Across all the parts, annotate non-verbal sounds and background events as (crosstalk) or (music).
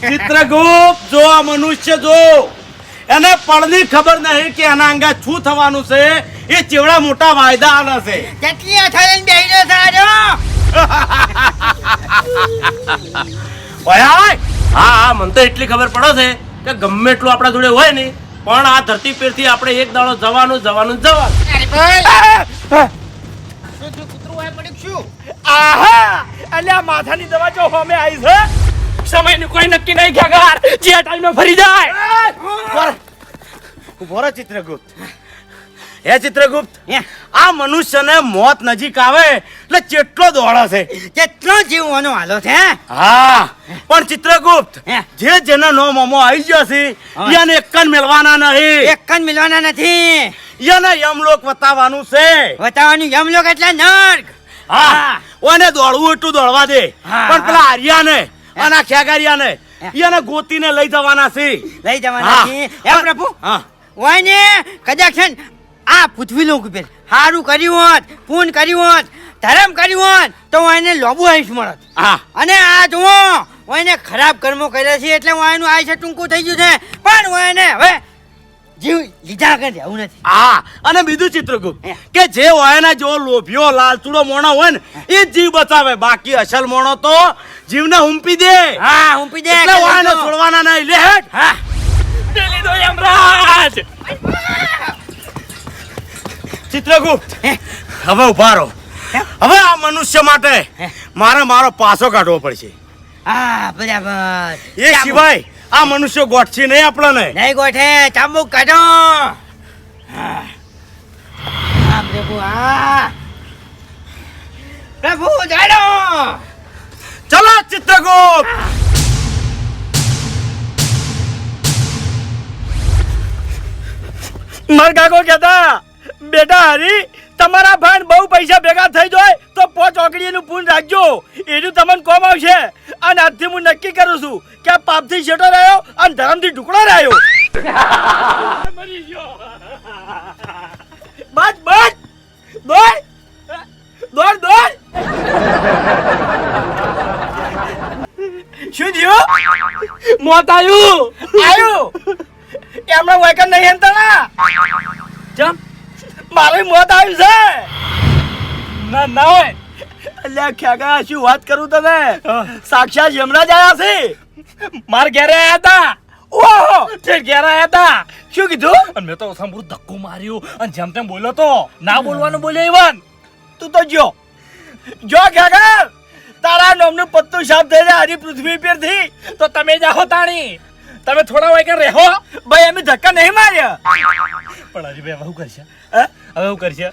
ચિત્રગુપ્ત જો આ મનુષ્ય જો એને પળની ખબર નહીં કે એના અંગા શું થવાનું છે એ ચેવડા મોટા વાયદા આના છે. કેટલી અથાડીને બેહીને સાજો ઓય હા હા મને તો એટલી ખબર પડે છે કે ગમે એટલું આપણા જોડે હોય ને પણ આ ધરતી પરથી આપણે એક દાડો જવાનું જવાનું જવાનું. શું કૂતરું હોય પડ્યું શું? આહા! અલ્યા માથાની દવા જો હોમે આવી છે? સમયનું કોઈ નક્કી નહીં ખેગાર જે ટાઈમે ફરી જાય. ઊભો ચિત્રગુપ્ત. હે ચિત્રગુપ્ત? આ મનુષ્યને મોત નજીક આવે એટલે કેટલો દોડો છે કેટલો જીવ ઓનો હાલો છે હા? પણ ચિત્રગુપ્ત હે. જે જેના નો મોમો આવી ગયો છે. એને એક જ મેળવાના નહીં. એક જ મિલવાના નથી. એને યમલોક બતાવવાનું છે. બતાવવાનું યમલોક એટલે નર્ક. હા. ઓને દોડવું એટલું દોડવા દે. પણ પેલા. આર્યાને અને ખેગારિયાને. એને ગોતીને લઈ જવાના છે. લઈ જવાના છે. હે. પ્રભુ ઓને કદાચ છે આ પૃથ્વી લોક ઉપર સારું કર્યું હોત પૂન કર્યું હોત ધર્મ કર્યું હોત તો હું એને લોબુ આયુષ મળત. હા. અને આ જુઓ હું એને ખરાબ કર્મો કર્યા છે એટલે હું એનું આયુષ્ય ટૂંકું થઈ ગયું છે. પણ હું એને હવે જીવ લીધા આગળ રહેવું નથી. હા અને બીજું ચિત્રગુપ્ત. કે જે હોય ને જો લોભિયો લાલચુડો મોણો હોય ને એ જીવ બચાવે. બાકી અસલ મોણો તો જીવને હુંપી દે. હા હું પી દે એટલે હોય ને છોડવાના નહીં. લે હેડ. હા. પેલી દો યમરાજ. ચિત્રગુપ્ત હવે ઊભા રહો. હવે આ મનુષ્ય માટે મારે મારો પાસો કાઢવો પડશે. હા બરાબર. એ સિવાય આ મનુષ્ય ગોઠશે નહીં આપણને. નહીં ગોઠે ચાંબુ કાઢો. પ્રભુ આ પ્રભુ જાડો. ચલો ચિત્રગુપ્ત. મરગાગો કાકો કહેતા બેટા હરી તમારા ભાન બહુ પૈસા ભેગા થઈ જાય તો પોચ ઓકડીનું પૂન રાખજો. એનું તમને કોમ આવશે. અને આજથી હું નક્કી કરું છું કે આ પાપથી છેટો રહ્યો અને ધર્મથી ઢુકડો રહ્યો. બસ બસ. દોડ. દોડ દોડ. શું થયું? મોત આવ્યું આવ્યું એમણે વેકન નહીં હંતાણા જમ. મારે મોત આવ્યું છે. ના ના હોય. અલ્યા ખ્યાગા શું વાત કરું તમે સાક્ષાત યમરાજ આયા છે. માર ઘેરે આયા હતા ઓહો! તે ઘેરે આયા હતા શું કીધું? અને મેં તો સાંભળું ધક્કો માર્યો અને જેમ તેમ બોલ્યો તો ના બોલવાનું બોલ્યો ઇવન તું તો જો. જો ખ્યાગા તારા નામનું પત્તું સાફ થઈ જાય હરી પૃથ્વી પરથી તો તમે જાઓ તાણી. તમે થોડા વાગ્યા રહો ભાઈ અમે ધક્કા નહીં માર્યા. પણ હજી ભાઈ હવે શું કરશે? હવે શું કરશે?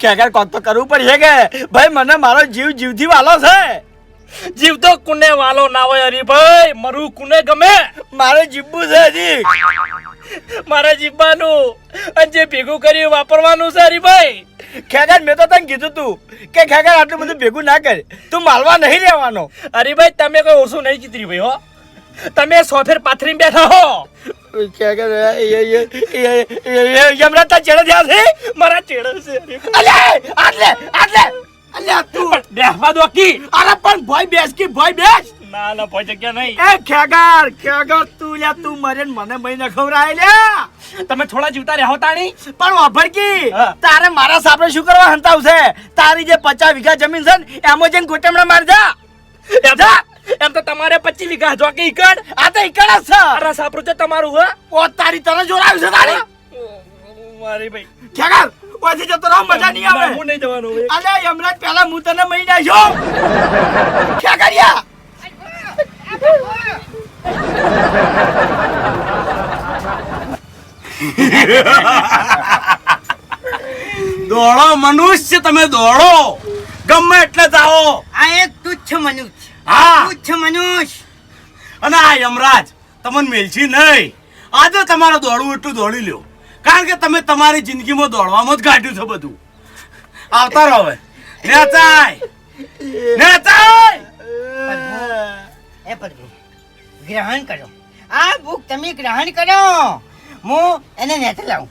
ક્યાં કોક તો કરવું પડશે કે? ભાઈ મને મારો જીવ જીવથી વાલો છે. જીવ તો કુને વાલો ના હોય હરીભાઈ મરું કુને ગમે? મારે જીવવું છે હજી. મારે જીવવાનું. અને જે ભેગું કર્યું વાપરવાનું છે હરીભાઈ ખેગર મેં તો તને કીધું તું કે ખેગર આટલું બધું ભેગું ના કરે. તું માલવા નહીં રહેવાનો. ભાઈ તમે કોઈ ઓછું નહીં ચીતરી ભાઈ હો. તમે સોફેર પાથરી બેઠા હો. યમરાજ ચેડે થયા છે? મારા ચેડે છે અલે આટલે આટલે. અલ્યા તું. બેહવા દો કી. અરે પણ ભાઈ બેસ કી ભાઈ બેસ. ના ના ભાઈ જગ્યા નહીં. એ ખેગાર ખેગાર તું લ્યા તું મરે મને મહિને ખવરાય લ્યા. તમે થોડા જીવતા રહો તાણી. પણ વાભર કી તારે મારા સાપરે શું કરવા હંતાવ છે? તારી જે પચાસ વીઘા જમીન છે ને એમાં જઈને ગોટમડા માર જા. જા. એમ તો તમારે પચી વીઘા જો કે ઈકડ આ તો ઈકડ જ છે. અરે સાપરું છે તમારું હે. ઓ તારી તને જોડાયું છે તારી? મારી ભાઈ. ખેગાર ઓથી જતો રહો મજા નહીં આવે. હું નહીં જવાનું અલે યમરાજ પહેલા હું તને મહી નાખ્યો. ખેગારિયા દોડો મનુષ્ય તમે દોડો. ગમે એટલે જાઓ. આ એક તુચ્છ મનુષ્ય. હા. તુચ્છ મનુષ્ય. અને આ યમરાજ તમને મેલશી નહીં. આજે તમારે દોડવું એટલું દોડી લ્યો. કારણ કે તમે તમારી જિંદગીમાં દોડવામાં જ કાઢ્યું છે બધું. આવતા રહો હવે. નેતાય નેતાય એ પ્રભુ ગ્રહણ કરો. આ ભૂખ તમે ગ્રહણ કરો. હું એને નેતા લાવું.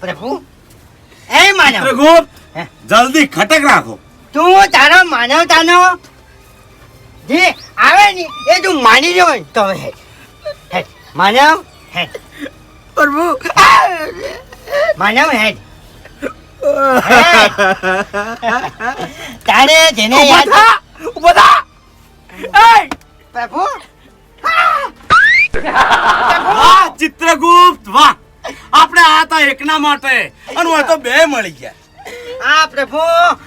પ્રભુ એ માનવ. પ્રભુ જલ્દી ખટક રાખો. તું તારો માનવતાનો જે આવે ને એ તું માની જો તો હે. હેડ માનવ હેડ પ્રભુ. માનવ હેડ. તારે જેને યાદ થા પ્રભુ? વાહ ચિત્રગુપ્ત વાહ. આપણે આ હતા એકના માટે અને હવે તો બે મળી ગયા. આ પ્રભુ.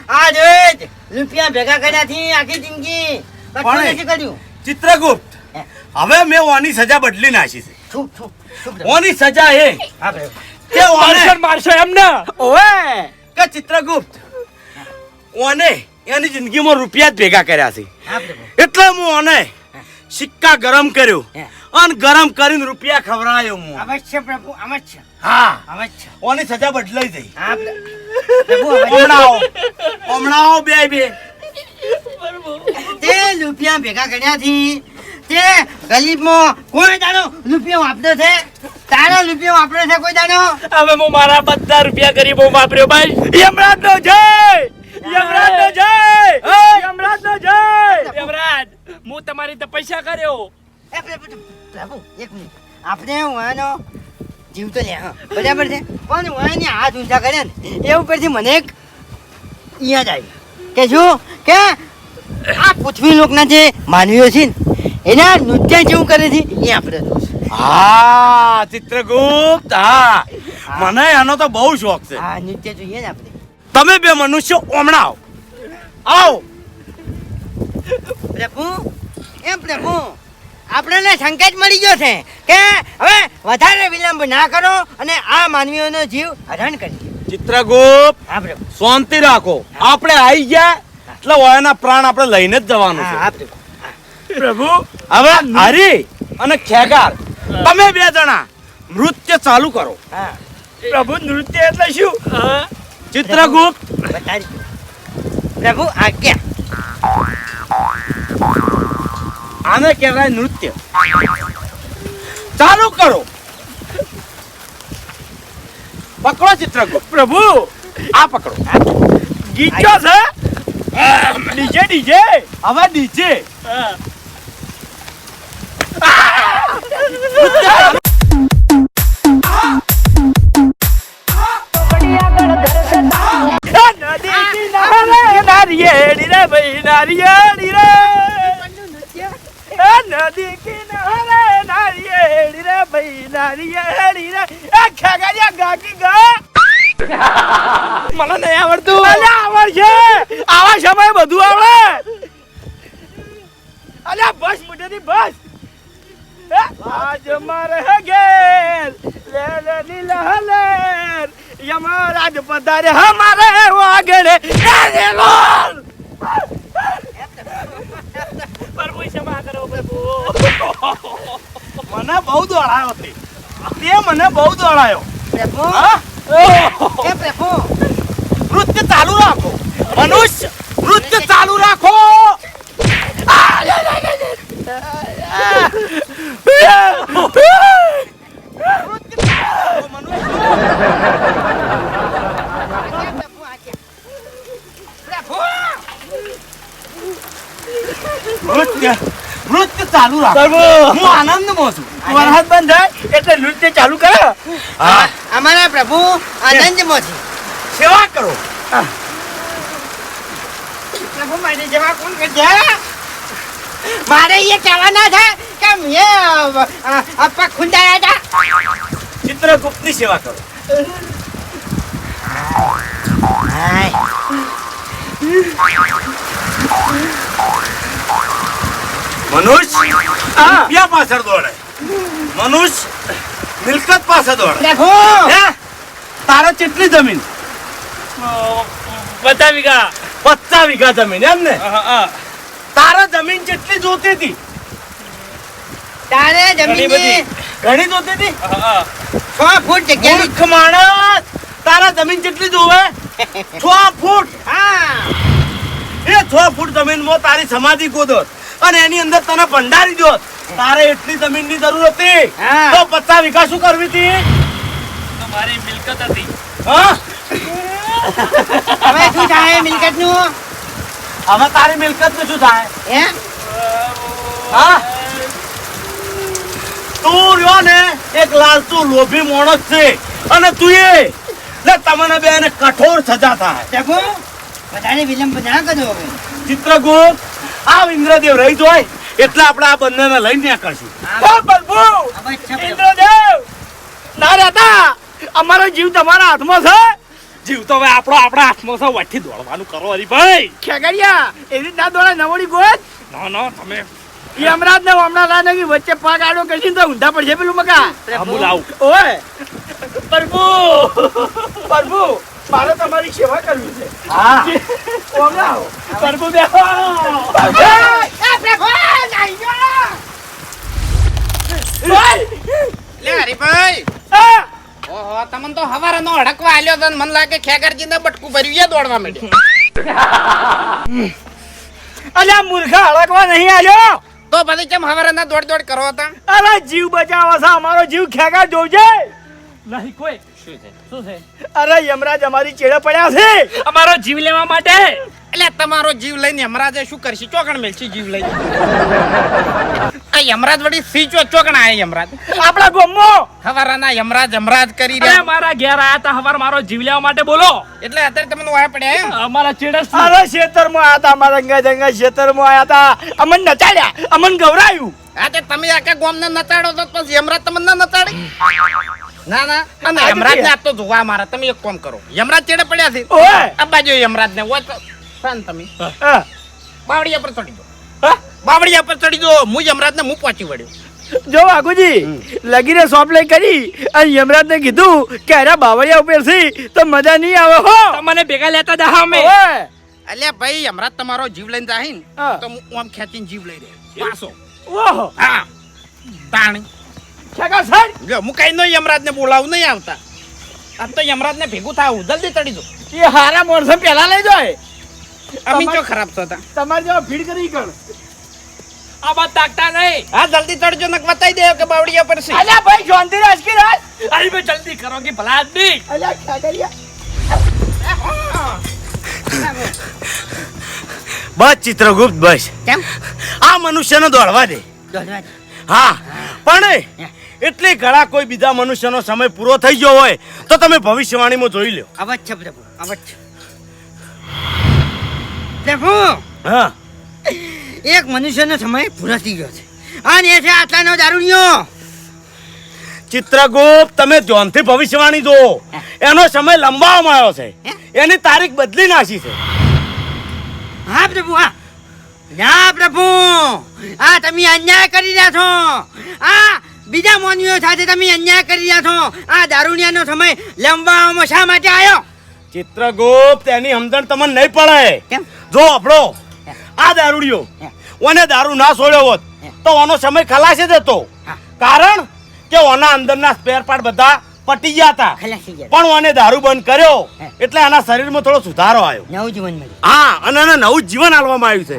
આ જોઈ જ રૂપિયા ભેગા કર્યાથી આખી જિંદગી. પણ ચિત્રગુપ્ત હવે મેં ઓની સજા બદલી નાખી છે. ઓની સજા એ. કે ઓને મારશો ને? ઓએ કે ચિત્રગુપ્ત ઓને એની જિંદગીમાં રૂપિયા જ ભેગા કર્યા છે. એટલે હું ઓને સિક્કા ગરમ કર્યો. અને ગરમ કરીને રૂપિયા ખવડાયો હું. અવશ્ય પ્રભુ અવશ્ય હા. અવશ્ય ઓની સજા બદલાઈ જઈ પ્રભુ હમણાં હમણાં બે બે. તે રૂપિયા ભેગા કર્યાથી તે ગરીબમાં કોઈ દાડો રૂપિયો વાપરે છે? તારો રૂપિયો વાપરે છે કોઈ દાડો? હવે હું મારા બધા રૂપિયા ગરીબો વાપર્યો ભાઈ. યમરાજ નો જય! યમરાજ નો જય! યમરાજ નો જય! યમરાજ હું તમારી તપસ્યા કર્યો. એ પ્રભુ એક મિનિટ. આપણે વાનો જીવ તો લે બરાબર છે? પણ વાને હાથ ઊંચા કર્યા ને એ ઉપરથી મને એક યાદ આવ્યું કે શું? કે આ પૃથ્વી લોકના જે માનવીઓ છે ને એના નૃત્ય જેવું કરે છે એ આપણે હા ચિત્રગુપ્ત હા. મને એનો તો બહુ શોખ છે. હા નૃત્ય જોઈએ ને આપણે. તમે બે મનુષ્ય હમણાં આવો. આવો પ્રભુ એમ પ્રભુ આપણને સંકેત મળી ગયો છે કે હવે વધારે વિલંબ ના કરો અને આ માનવીઓનો જીવ હરણ કરી ચિત્રગુપ્ત શાંતિ રાખો. આપણે આવી ગયા એટલે ઓયાના પ્રાણ આપણે લઈને જ જવાનું છે. પ્રભુ. હવે હરી અને ખેગાર તમે બે જણા નૃત્ય ચાલુ કરો. હા. પ્રભુ નૃત્ય એટલે શું? ચિત્રગુપ્ત. પ્રભુ આજ્ઞા આને કહેવાય નૃત્ય. ચાલુ કરો. પકડો ચિત્રગુપ્ત. પ્રભુ! આ પકડો. ગીચો છે? DJ DJ? હવે ડીજે. નારિયેળી રે ભાઈ નારિયેળી રે નદી કિનારે નારિયેળી રે ભાઈ નારિયેળી રે. એ ખેગાડિયા ગાકી ગા. મને નહીં આવડતું. મને આવડશે. આવા સમય બધું આવડે. અલ્યા બસ મોટેથી બસ. આજ મારે ઘેર. લે લે લીલા લેર યમરાજ પધારે હમારે વાગડે. એ પ્રભુ ક્ષમા કરો પ્રભુ મને બહુ દોડાયો તે તે મને બહુ દોડાયો. નૃત્ય ચાલુ રાખો. મનુષ્ય નૃત્ય ચાલુ રાખો. નૃત્ય નૃત્ય ચાલુ રાખો. હું આનંદમાં છું. વરસાદ બંધ થાય એટલે નૃત્ય ચાલુ કરો. અમારા પ્રભુ આનંદમાં છે સેવા કરો. પ્રભુ મારી જેવા કોણ કરશે મારે એ કહેવાના છે થાય કે મેં અપ્પા ખુંદાયા હતા. ચિત્રગુપ્તની સેવા કરો. મનુષ્ય હા. રૂપિયા પાછળ દોડે. મનુષ્ય મિલકત પાસે દોડ. તારે કેટલી જમીન? બધા વીઘા. પચાસ વીઘા જમીન એમ ને? હા, હા. તારે જમીન જેટલી જોતી હતી? તારે જમીન બધી. ઘણી જોતી હતી. છ ફૂટ જગ્યા મૂર્ખ માણસ! તારા જમીન જેટલી જોવે? છ ફૂટ? હા. એ છ ફૂટ જમીનમાં તારી સમાધિ ગોદોત. અને એની અંદર તને ભંડારી દો તારે એટલી જમીનની જરૂર હતી. તો પચાસ વીઘા શું કરવી હતી? મારી મિલકત હતી. હા? હવે શું થાય મિલકતનું? હવે તારી મિલકત શું થાય? હે હા? તું રહ્યો ને એક લાલતુ લોભી માણસ છે. અને તું એ. ને તમને બે કઠોર સજા થાય. બધાને વિલંબ ના કરો હવે. ચિત્રગુપ્ત આ ઇન્દ્રદેવ રહી જોય. એટલે આપણે આ બંનેને લઈને નીકળશું. પ્રભુ ઇન્દ્રદેવ. ના રહેતા. અમારો જીવ તમારા હાથમાં છે. જીવ તો હવે આપણો આપણા હાથમાં છે. વચ્ચે દોડવાનું કરો હરીભાઈ ખેગડિયા એવી ના દોડે નવડી ગોત. ના ના તમે યમરાજ ને હમણાં લાને વચ્ચે પગ આડો કરી તો ઊંધા પડશે પેલું મકા લાવું ઓય. પ્રભુ પ્રભુ મારે તમારી સેવા કરવી છે. હા. ઓમલા આવો. પ્રભુ બેહો! લે હરીભાઈ! ઓહો તમને તો હવારે નો હડકવા આલ્યો તો મને લાગે ખેગરજી ને બટકું ભર્યું એ દોડવા માંડ્યો. (laughs) અલ્યા મૂર્ખા અડકવા નહીં આવ્યો તો પછી કેમ હવારે ના દોડ દોડ કરો હતા? અરે જીવ બચાવો છે અમારો જીવ ખેગા જોજે. નહીં કોઈ શું છે? શું છે? અરે યમરાજ અમારી ચેડે પડ્યા છે. અમારો જીવ લેવા માટે? એટલે તમારો જીવ લઈને યમરાજે શું કરશે? ચોકણ મેલશે જીવ લઈને. આ યમરાજ વળી સીચો ચોકણ આયા યમરાજ. આપણા ગોમો હવારાના યમરાજ યમરાજ કરી અરે રહ્યા મારા ઘેર આયા તા હવાર મારો જીવ લેવા માટે બોલો. એટલે અત્યારે તમને વાય પડ્યા એમ? અમારા ચેડે અરે ખેતરમાં આયા તા અમારા ગંગા જંગા ખેતરમાં આયા તા અમન નચાડ્યા અમન ગવરાયું. હા તે તમે આખા ગોમને નચાડો તો પછી યમરાજ તમને ના નચાડે? ના ના. અમે આજે યમરાજ ને? તો જોવા મારા તમે એક કોમ કરો. યમરાજ ચેડે પડ્યા છે? ઓય! આ બાજુ યમરાજ ને તો શાંત તમે. બાવડિયા પર ચડી દો બાવડિયા બાવળિયા પર ચડી દો હું યમરાજ ને હું પહોંચી વળ્યો. જો વાઘુજી લગીને સોપ લઈ કરી અને યમરાજ ને કીધું કે અરે બાવળિયા ઉપરથી તો મજા નહીં આવે હો. મને ભેગા લેતા જા અમે. ઓય. અલ્યા ભાઈ યમરાજ તમારો જીવ લઈને જાય ને તો હું આમ ખેંચીને જીવ લઈ રહ્યો. પાછો. ઓહો. હા. તાણી. નો યમરાજ ને બોલાવું નહીં આવતા. આમ તો યમરાજ ને ભેગું થાય જલ્દી તડી દો એ હારા માણસો પહેલા લઈ જાય. અમી ખરાબ થતા તમારે જેવા ફીડ કરી કણ. આ બાદ તાકતા નહીં. હા જલ્દી ચડજો ને બતાવી દે કે બાવળિયા પર છે. અલ્યા ભાઈ શાંતિ રાજ કે રાજ અરે ભાઈ જલ્દી કરો કે ભલા આદમી. અલ્યા ખેગડિયા બસ ચિત્રગુપ્ત બસ. કેમ? આ મનુષ્યને દોડવા દે. દોડવા દે. હા પણ એટલે ઘણા કોઈ બીજા મનુષ્યનો સમય પૂરો થઈ ગયો હોય તો તમે ભવિષ્યવાણીમાં જોઈ લો અવશ્ય પ્રભુ અવશ્ય પ્રભુ! હા. એક મનુષ્યનો સમય પૂરો થઈ ગયો છે. અને એ છે આટલાનો દારૂડિયો. ચિત્રગુપ્ત તમે ધ્યાનથી ભવિષ્યવાણી જુઓ. એનો સમય લંબાવવામાં આવ્યો છે. એની તારીખ બદલી નાખી છે. હા પ્રભુ હા. ના પ્રભુ. આ તમે અન્યાય કરી રહ્યા છો. આ બીજા મોનીઓ સાથે તમે અન્યાય કરી રહ્યા છો. આ દારૂડિયાનો સમય લંબાવવામાં શા માટે આવ્યો? ચિત્રગુપ્ત એની સમજણ તમને નહીં પડે. જો આપણો આ દારૂડિયો ઓને દારૂ ના છોડ્યો હોત તો ઓનો સમય ખલાસી જતો. કારણ કે ઓના અંદરના સ્પેર પાર્ટ બધા પટી ગયા હતા. પણ ઓને દારૂ બંધ કર્યો એટલે એના શરીરમાં થોડો સુધારો આવ્યો. નવું જીવન હા અને એને નવું જીવન આપવામાં આવ્યું છે.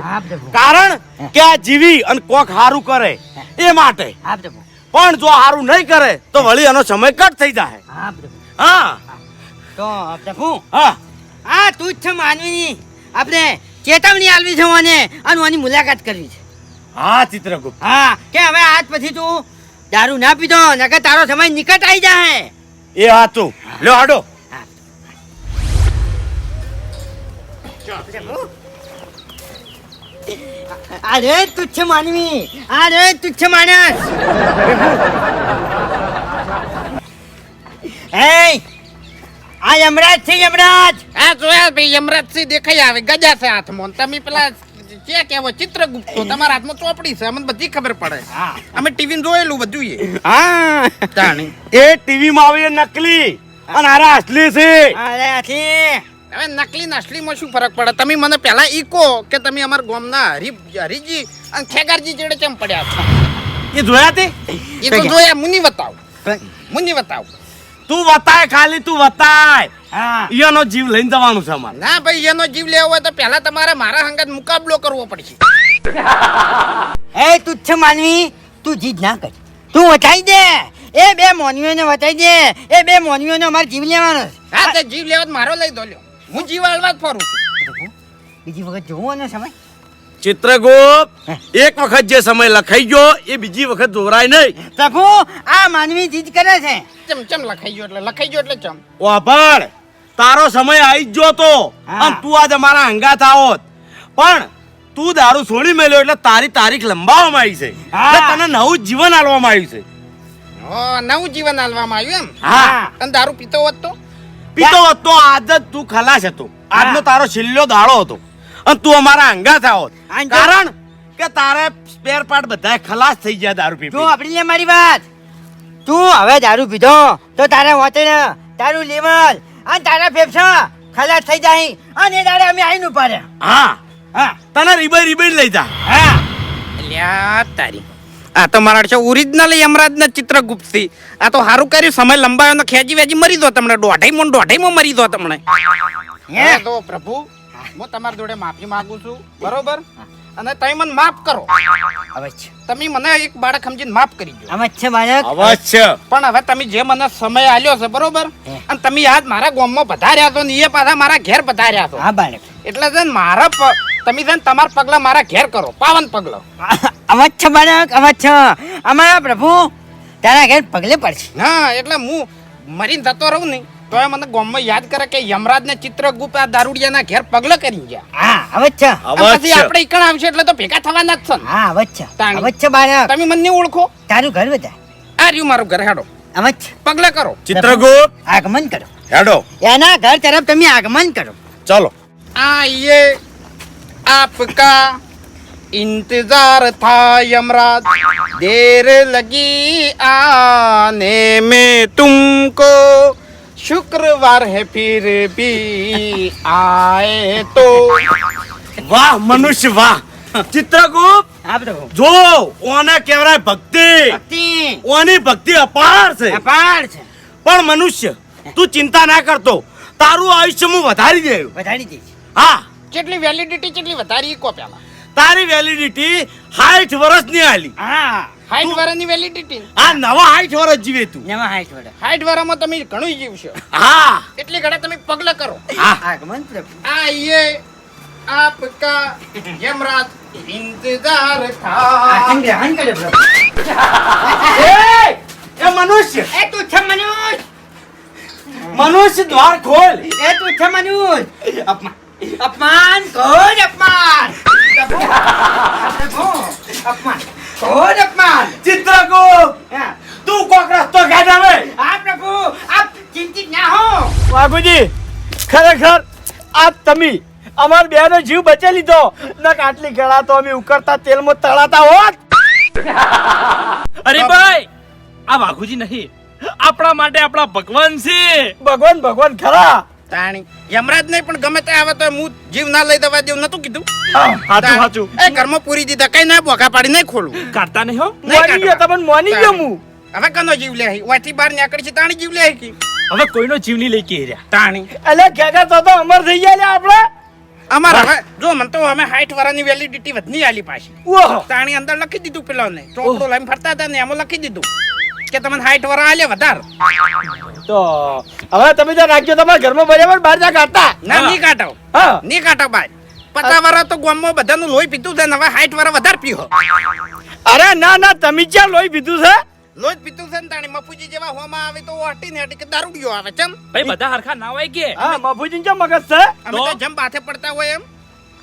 કારણ કે આ જીવી અને કોક હારું કરે એ માટે. પણ જો હારું નહીં કરે તો વળી એનો સમય કટ થઈ જાય. હા પ્રભુ હા. તો પ્રભુ હા? આ તુચ્છ માનવીની. આપણે ચેતવણી આલવી છે મને અને આની મુલાકાત કરવી છે. હા ચિત્રગુપ્ત. હા કે હવે આજ પછી તું દારૂ ના પીધો નકર તારો સમય નિકટ આવી જાય એ હાચું લ્યો હાડો. અરે તુચ્છ માનવી અરે તુચ્છ માણસ એ આ યમરાજ છે યમરાજ હા જોયા ભાઈ યમરાજ સિંહ દેખાઈ આવે ગજા છે હાથમાં. તમે પેલા જે કેવો ચિત્રગુપ્ત છો તમારા હાથમાં ચોપડી છે અમને બધી ખબર પડે. હા. અમે ટીવી જોયેલું બધું એ. હા. જાણી. એ ટીવી માં આવી નકલી અને આરા અસલી છે. અરે આથી હવે નકલી નસલીમાં શું ફરક પડે? તમે મને પહેલાં એ કહો કે તમે અમારા ગામના હરી હરીજી અને ખેગારજી જોડે કેમ પડ્યા છો? એ જોયા તે? એ તો જોયા મુની બતાવ મુની બતાવ તું વતાય ખાલી તું વતાય. એનો જીવ લઈને જવાનું છે અમારે. ના ભાઈ એનો જીવ લેવો હોય તો પહેલા તમારે મારા સંગત મુકાબલો કરવો પડશે. એ તુચ્છ માનવી તું જીદ ના કર. તું વટાઈ દે. એ બે મોનીઓને વટાઈ દે. એ બે મોનીઓને અમારે જીવ લેવાનો છે. હા તે જીવ લેવો મારો લઈ દો લ્યો. હું જીવ આલવા જ ફરું છું. બીજી વખત જોવો ને સમય. ચિત્રગુપ્ત એક વખત જે સમય લખાઈ ગયો એ બીજી વખત દોરાય નહીં. પ્રભુ આ માનવી ચીજ કરે છે. ચમ ચમ લખાઈ ગયો એટલે લખાઈ ગયો એટલે ચમ. વાભળ તારો સમય આવી ગયો તો. અને તું આજે મારા અંગાત આવોત પણ તું દારૂ છોડી મેલ્યો એટલે તારી તારીખ લંબાવવામાં આવી છે. એટલે તને નવું જીવન આલવામાં આવ્યું છે. ઓ નવું જીવન આલવામાં આવ્યું એમ? હા. અને દારૂ પીતો હોત તો? પીતો હતો આજ જ તું ખલાસ હતો. આજનો તારો છેલ્લો દાડો હતો. અને તું અમારા અંગા આંજો. કારણ કે તારે સ્પેર પાર્ટ બધા ખલાસ થઈ ગયા દારૂ પી તું આપણી લે મારી વાત. તું હવે દારૂ પીધો તો તારે વોચણ તારું લેવલ અને તારા ફેફસા ખલાસ થઈ જાય. અને એ દાડે અમે આવીને ઉપાડ્યા હા. હા. તને રીબાઈ રીબાઈ લઈ જા. હા. લ્યા તારી. આ તો મારા છે ઓરિજિનલ યમરાજના ચિત્ર ગુપ્તથી. આ તો સારું કર્યું. સમય લંબાયો ને ખેંચી વેચી મરી દો તમને. દોઢાઈ મોન દોઢાઈ માં મરી દો તમને? હે? તો પ્રભુ હું તમારી જોડે માફી માંગુ છું. બરોબર? અને તમે મને માફ કરો. અવશ્ય તમે મને એક બાળક સમજીને માફ કરી દો અવશ્ય બાળક? અવશ્ય પણ હવે તમે જે મને સમય આલ્યો છે બરોબર? અને તમે આજ મારા ગામમાં પધાર્યા છો ને એ પાછા મારા ઘેર પધાર્યા છો. હા બાળક. એટલે છે મારા તમે છે તમારા પગલા મારા ઘેર કરો. પાવન પગલો. (laughs) અવચ્છ બાળક અવચ્છ. અમારા પ્રભુ તારા ઘેર પગલે પડશે. હા એટલે હું મરીને જતો રહું નહીં તો એ મને ગોમમાં યાદ કરે કે યમરાજ ને ચિત્રગુપ્ત આ દારૂડિયાના ઘેર પગલે કરી ગયા. હા અવચ્છ. પછી આપણે ઈકણ આવશે એટલે તો ભેગા થવાના જ છે હા અવચ્છ. અવચ્છ બાળક. તમે મને ઓળખો? તારું ઘર બધા. આ રહ્યું મારું ઘર હેડો. અવચ્છ. પગલે કરો. ચિત્રગુપ્ત. આગમન કરો. હેડો. એના ઘર તરફ તમે આગમન કરો. ચાલો. આ યે આપકા इंतजार था यमराज देर लगी आने में तुमको शुक्रवार है फिर भी आए तो વાહ મનુષ્ય વાહ ચિત્રગુપ્ત હા પ્રભુ જો ઓને કહેવાય ભક્તિ ભક્તિ ઓની ભક્તિ અપાર છે અપાર છે પણ મનુષ્ય તું ચિંતા ના કરતો તારું આયુષ્ય હું વધારી દેવું વધારી દઈશ હા કેટલી વેલિડિટી કેટલી વધારી કો પેલા તારી વેલિડિટી હાઈઠ વર્ષની હાલી હા હાઈઠ વર્ષની વેલિડિટી આ નવા હાઈઠ વર્ષ જીવે તું. નવા હાઈઠ વર્ષ હાઈઠ વર્ષમાં તમે ઘણું જીવશો. હા. એટલે ઘડા તમે પગલા કરો. આ યે આપકા યમરાજ ઇંતજાર થા. હં કરે એ એ મનુષ્ય. એ તું છે મનુષ્ય. મનુષ્ય દ્વાર ખોલ. એ તું છે મનુષ્ય. અપમાન અપમાન ખોલ અપમાન. અપમાન ઘોર અપમાન ચિત્રગુપ્ત તું કોક રસ્તો કાઢ હવે પ્રભુ આપ ચિંતિત ના હો વાઘુજી ખરેખર આ તમે અમાર બેનો જીવ બચે લીધો. નક આટલી ગળા તો અમે ઉકળતા તેલમાં તળાતા હોત. અરે ભાઈ આ વાઘુજી નહીં. આપણા માટે આપણા ભગવાન છે. ભગવાન ભગવાન ખરા. તાણી યમરાજ નહીં પણ ગમે તે આવે તો હું જીવ ના લઈ દેવા દેવું નતું કીધું. હાચું હાચું. એ ઘરમાં પૂરી દીધા. કઈ ના બોકા પાડી નહીં ખોલવું કાઢતા નહીં હો. મોની ગયો તમને મોની ગયો હું. હવે કનો જીવ લે ઓથી બહાર નીકળી છે તાણી જીવ લે કી? હવે કોઈનો જીવ નહીં લઈ કે રહ્યા. તાણી. અલે ખેગા તો તો અમર થઈ ગયા લે આપણે. અમાર હવે જો મન તો અમે હાઈટ વાળાની વેલિડિટી વધની આલી પાછી. ઓહો. તાણી અંદર લખી દીધું પેલાને. ચોપડો લઈને ફરતા હતા ને એમાં લખી દીધું. કે તમને હાઈટ વરા આલે વધાર? તો હવે તમે તો રાખજો તમારા ઘરમાં બરાબર બહાર જા કાઢતા. ના નહીં કાઢો. હા. નહીં કાઢો ભાઈ પચાસ વરા તો ગામમાં બધાનું લોહી પીતું છે ને હવે હાઈટ વરા વધારે પીવો. અરે ના ના તમે ક્યાં લોહી પીધું છે? લોહી પીતું છે ને તાણી મફુજી જેવા હોમાં આવે તો ઓટી ને હટી કે દારૂડિયો આવે ચમ? ભાઈ બધા હરખા ના હોય કે? હા મફુજી કેમ મગજ છે? અમે તો જમ બાથે પડતા હોય એમ.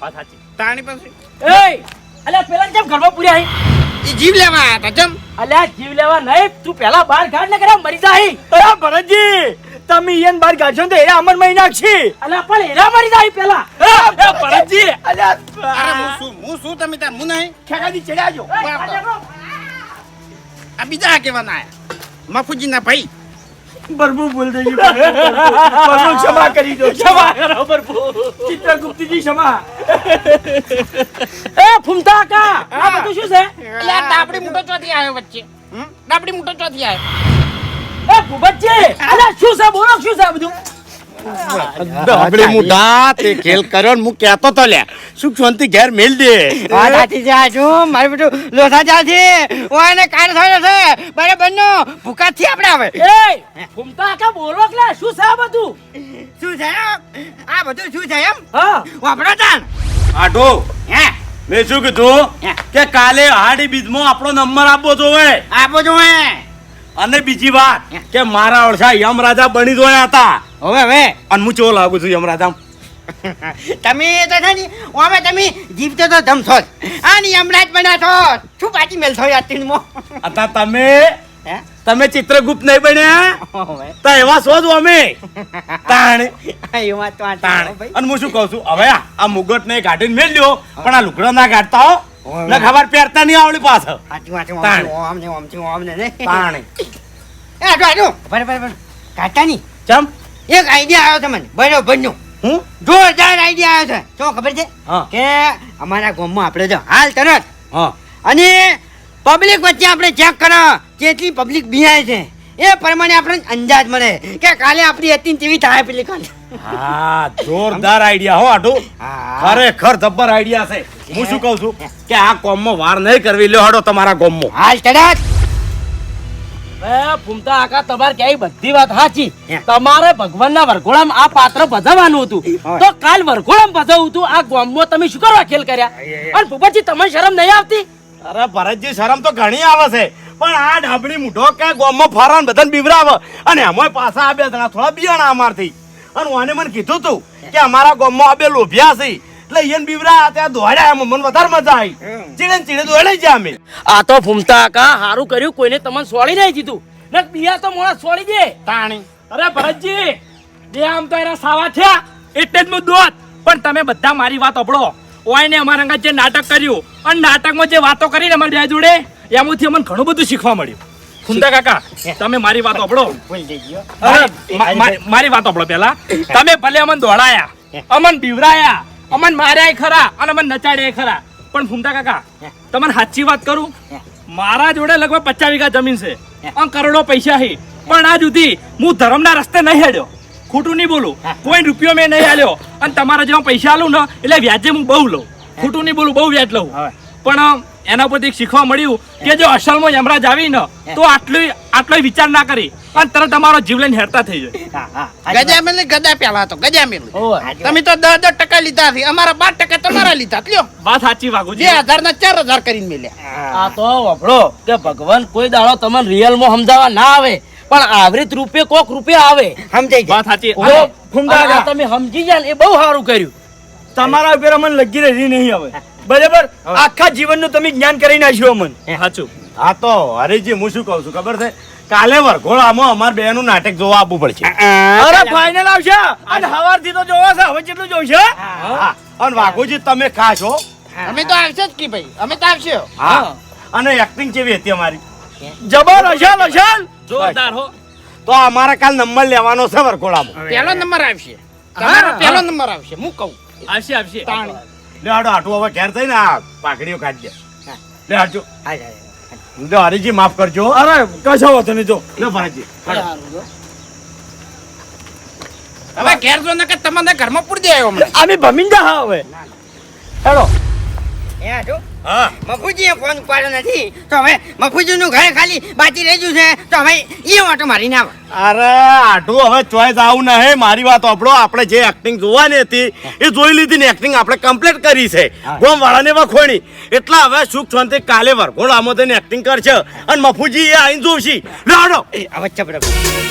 વાત સાચી. તાણી પછી. એય અલ્યા પેલા કેમ ઘરમાં પૂરી હી ઈ જીવ લેવા આયા હતા જમ અલ્યા જીવ લેવા નહીં તું પેલા બહાર કાઢ ને કરે મરી જાય અરે ભરતજી તમે ઈયન બહાર કાઢશો તો એરા અમર મહી નાખશી. અલ્યા પણ એરા મરી જાય પેલા અરે ભરતજી. અરે હું અલ્યા શું હું શું તમે તાર હું નહીં? ખેગાજી ચડ્યાજો આ બીજા કેવાના આયા. મફુજી ના ભાઈ. બરબુ ભૂલ દેજી બરબુ ક્ષમા કરી દો. ક્ષમા કરો બરબુ. ચિત્રગુપ્તજી ક્ષમા. એ ફૂમતા કા આ બધું શું છે? એટલે આ ડાબડી મોટો ચોથી આવ્યો વચ્ચે. હમ? ડાબડી મોટો ચોથી આવ્યો. એ ભૂપતજી અલા શું છે? બોલો શું છે આ બધું? આપણે મુઢા તે ખેલ કર્યો ને હું કહેતો તો લે સુખ શાંતિ ઘેર મેલ દે. સાચી છે આજુ મારું બેટું લોસા જા છે ઓને કાન થયો છે. બરે બન્નો ભૂકા થી આપણે આવે. એ ફૂમતા કા બોલો કે શું છે આ બધું? શું છે આ બધું શું છે એમ? હા. વાપરો તાન. આઢો હે? મેં શું કીધું? કે કાલે હાડી બીજમાં આપણો નંબર આપવો જોવે. આપો જોવે. હે અને બીજી વાત કે મારા ઓળખા યમરાજા બની જોયા હતા. હવે હવે. અને હું ચો લાગુ છું યમરાજા. તમે તો છે ને ઓમે તમે જીવતો તો ધમ છો જ. આ ની બન્યા છો. શું પાછી મેલ છો યાર તીનમાં હતા તમે તમે ચિત્રગુપ્ત નહીં બન્યા? તો એવા છો જ અમે. તાણ. એવા તો તાણ. અને હું શું કહું છું? હવે આ- મુગટ ને ગાઢીને મેલ્યો પણ આ લુગડા ના ગાઢતા હો. ને ખબર પહેરતા નહીં આવડી પાછ સાચું તાણ. ઓમ ને ઓમ છે ઓમ ને ને પાણી એ આટો આટો ભરે ભરે કાટા નહીં. ચમ? એક આઈડિયા આવ્યો છે મને બરો નો હું? જોરદાર આઈડિયા આવ્યો છે. શું ખબર છે? કે અમારા ગામમાં આપણે જો હાલ તરત હા. અને પબ્લિક વચ્ચે આપણે ચેક કરો જેટલી પબ્લિક બિહાય છે. એ પ્રમાણે આપણે અંદાજ મળે કે કાલે આપણી હતી તેવી થાય પેલી કાલે. હા જોરદાર આઈડિયા હો આટુ ખરેખર જબ્બર આઈડિયા છે. હું શું કહું છું? કે આ કોમમાં વાર નહીં કરવી. લ્યો હાડો તમારા કોમમાં હાલ તરત ફૂમતા આકા તમારે ક્યાંય બધી વાત સાચી. તમારે ભગવાનના વરઘોડામાં આ પાત્ર ભજવવાનું હતું. તો કાલ વરઘોડામાં ભજવું હતું. આ ગોમમાં તમે શું કરવા ખેલ કર્યા? અને ભૂપતજી તમને શરમ નહીં આવતી? અરે ભરતજી શરમ તો ઘણી આવે છે. પણ આ ઢાબડી મૂઢો કે ગોમમાં ફરાન બધાને બીવરાવે? અને અમે પાછા આ બે જણા થોડા બિયાણા અમારથી. અને ઓને મને કીધું તું કે અમારા ગામમાં આ બે લોભિયા છે. એટલે એને બીવરા ત્યાં દોડ્યા એમ મને વધારે મજા આવી. ચીડે ચીડે દોડાઈ ગયા અમે. આ તો ફૂમતા કા સારું કર્યું કોઈને તમને સોળી નહીં દીધું ને બીયા તો મોણા સોળી દે. તાણી. અરે ભરતજી જે આમ તો એના સાવા થયા. એટલે જ હું દોત. પણ તમે બધા મારી વાત અપડો ઓયને અમારા અંગત જે નાટક કર્યું અને નાટકમાં જે વાતો કરીને અમારી બે જોડે એમાંથી અમને ઘણું બધું શીખવા મળ્યું. ફુંદા કાકા તમે મારી વાત ઓપડો મારી વાત ઓપડો પેલા તમે ભલે અમન દોડાયા અમન બીવરાયા અમને માર્યા ખરા અને અમને નચાડ્યા ખરા. પણ ફુંદા કાકા તમને સાચી વાત કરું? મારા જોડે લગભગ પચાસ વીઘા જમીન છે. અને કરોડો પૈસા છે. પણ આ સુધી હું ધર્મના રસ્તે નહીં હેડ્યો. ખોટું નહીં બોલું. કોઈ રૂપિયો મેં નહીં આલ્યો અને તમારા જેવા પૈસા આલું ને એટલે વ્યાજે હું બહુ લઉં. ખોટું નહીં બોલું બહુ વ્યાજ લઉં. પણ એના પરથી શીખવા મળ્યું કે જો અસલમાં યમરાજ આવી ને તો આટલી આટલો વિચાર ના કરી. અને તરત તમારો જીવ લઈને હેરતા થઈ જાય. ગજામેલ ને ગદા પેલા તો ગજામેલ તમે તો દસ દસ ટકા લીધા છે. અમારા બાર ટકા તમારા લીધા. લ્યો. વાત સાચી બે હજાર ના ચાર હજાર કરીને મેલ્યા. આ તો વભળો કે ભગવાન કોઈ દાડો તમને રિયલમાં સમજાવવા ના આવે પણ આવૃત રૂપે કોક રૂપે આવે. સમજાઈ વાત સાચી. તમે સમજી જાય એ બહુ સારું કર્યું. તમારા ઉપર અમને લગી રહી નહીં હવે. (laughs) બરાબર? આખા જીવનનું તમે જ્ઞાન કરી નાખ્યું અમને. સાચું. હા તો હરીજી હું શું કહું છું ખબર છે? કાલે વરઘોડામાં અમાર બે નું નાટક જોવા આપવું પડશે. અરે ફાઇનલ આવશે? અને હવારથી તો જોવા છે હવે કેટલું જોશે અને વાઘુજી તમે ખાશો અમે તો આવશે જ કી ભાઈ? અમે તો આવશે. હા. અને એક્ટિંગ કેવી હતી અમારી? જબર અશાલ અશાલ. જોરદાર હો. તો અમારે કાલ નંબર લેવાનો છે વરઘોડામાં. પહેલો નંબર આવશે. તમારો પહેલો નંબર આવશે. હું કહું. આવશે આવશે. લે હાડો આટું હવે ઘેર થઈને આ પાકડીઓ કાઢી દે. લે હાડજો હા, હા, હા. લે હરીજી માફ કરજો. અરે કશો વાંધો નહીં જો. લે ભરતજી હવે ઘેર જો ને કે તમને ઘરમાં પૂરી જાય હમણાં અમે ભમીન જા હવે. હેડો. એ હાચું? હા. મફુજીએ ફોન ઉપાડ્યો નથી. તો હવે મફુજીનું ઘર ખાલી બાકી રહી ગયું છે. તો હવે એ ઓટો મારીને આવે. અરે આટલું હવે ચોઈસ આવું નહીં મારી વાત આપણો આપણે જે એક્ટિંગ જોવાની હતી એ જોઈ લીધી ને એક્ટિંગ આપણે કમ્પ્લીટ કરી છે. ગોમ વાળાને વખોણી. એટલે હવે સુખ શાંતિ કાલે વરઘોડામાં તેની એક્ટિંગ કરશે. અને મફુજી એ આઈને જોશી લાડો હવે ચપડો.